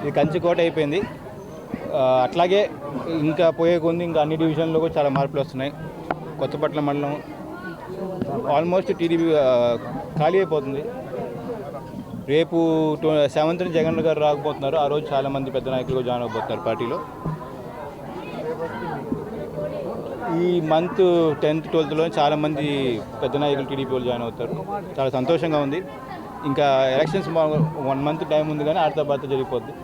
ఇది కంచికోట అయిపోయింది. అట్లాగే ఇంకా పోయే కొంది ఇంకా అన్ని డివిజన్లో కూడా చాలా మార్పులు వస్తున్నాయి. కొత్తపట్ల మండలం ఆల్మోస్ట్ టీడీపీ ఖాళీ అయిపోతుంది. రేపు సెవెంత్ జగన్ గారు రాకపోతున్నారు. ఆ రోజు చాలామంది పెద్ద నాయకులు జాయిన్ అవబోతున్నారు పార్టీలో. ఈ మంత్ టెన్త్ ట్వెల్త్లో చాలామంది పెద్ద నాయకులు టీడీపీ వాళ్ళు జాయిన్ అవుతారు. చాలా సంతోషంగా ఉంది. ఇంకా ఎలక్షన్స్ వన్ మంత్ టైం ఉంది కానీ ఆడతా బాధ జరిగిపోద్ది.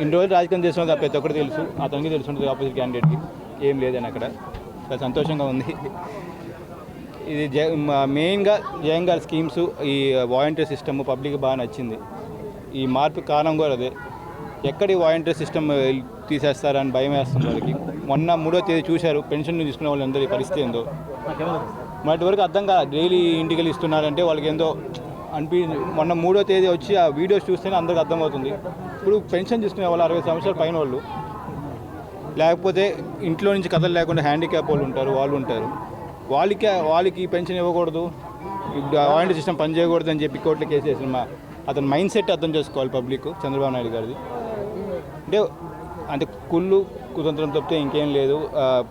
ఇన్ని రోజులు రాజకీయం చేసిన ప్రతి ఒక్కరికి తెలుసు. అతనికి తెలుసు ఉంటుంది ఆపోజిట్ క్యాండిడేట్కి ఏం లేదని అక్కడ. చాలా సంతోషంగా ఉంది. ఇది జ మెయిన్గా జగన్ గారి స్కీమ్స్ ఈ వాలంటీర్ సిస్టమ్ పబ్లిక్ బాగా నచ్చింది. ఈ మార్పు కారణం కూడా అదే. ఎక్కడి వాలంటీర్ సిస్టమ్ తీసేస్తారని భయం వేస్తుంది వాళ్ళకి. మొన్న మూడో తేదీ చూశారు. పెన్షన్ తీసుకునే వాళ్ళందరి పరిస్థితి ఏందో. మొన్నటి వరకు అర్థం కాదు. డైలీ ఇంటికి వెళ్ళి ఇస్తున్నారంటే వాళ్ళకి ఏందో అనిపి మొన్న మూడో తేదీ వచ్చి ఆ వీడియోస్ చూస్తేనే అందరికి అర్థమవుతుంది. ఇప్పుడు పెన్షన్ తీసుకునే వాళ్ళు అరవై సంవత్సరాల పైన వాళ్ళు. లేకపోతే ఇంట్లో నుంచి కథలు లేకుండా హ్యాండిక్యాప్ వాళ్ళు ఉంటారు వాళ్ళు ఉంటారు. వాళ్ళకి వాళ్ళకి పెన్షన్ ఇవ్వకూడదు. వాలంటీ సిస్టమ్ పని చేయకూడదు అని చెప్పి కోర్టులో కేసు వేసిన మా అతని మైండ్ సెట్ అర్థం చేసుకోవాలి పబ్లిక్ చంద్రబాబు నాయుడు గారిది. అంటే అంటే కుళ్ళు కుతంత్రం తప్పితే ఇంకేం లేదు.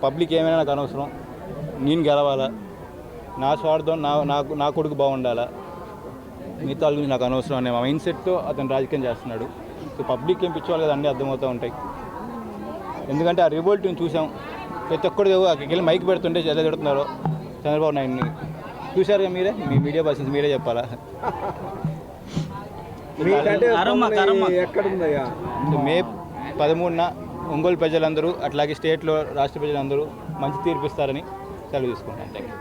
పబ్లిక్ ఏమైనా నాకు అనవసరం. నేను గెలవాలా? నా స్వార్థం నా నాకు నా కొడుకు బాగుండాలా? మిగతా వాళ్ళ గురించి నాకు అనవసరం అనే మైండ్ సెట్తో అతను రాజకీయం చేస్తున్నాడు. సో పబ్లిక్ ఏం పిచ్చోళ్ళు కదా అన్నీ అర్థమవుతూ ఉంటాయి. ఎందుకంటే ఆ రివోల్ట్ని చూసాం ప్రతి ఒక్కరు అక్కడికి వెళ్ళి మైక్ పెడుతుంటే ఎలా తిడుతున్నారు చంద్రబాబు నాయుడిని చూశారుగా మీరే? మీ మీడియా పర్సన్స్ మీరే చెప్పాలా? మే పదమూడున ఒంగోలు ప్రజలందరూ అట్లాగే స్టేట్లో రాష్ట్ర ప్రజలందరూ మంచి తీర్పిస్తారని సెలవు తీసుకుంటాను. Thank you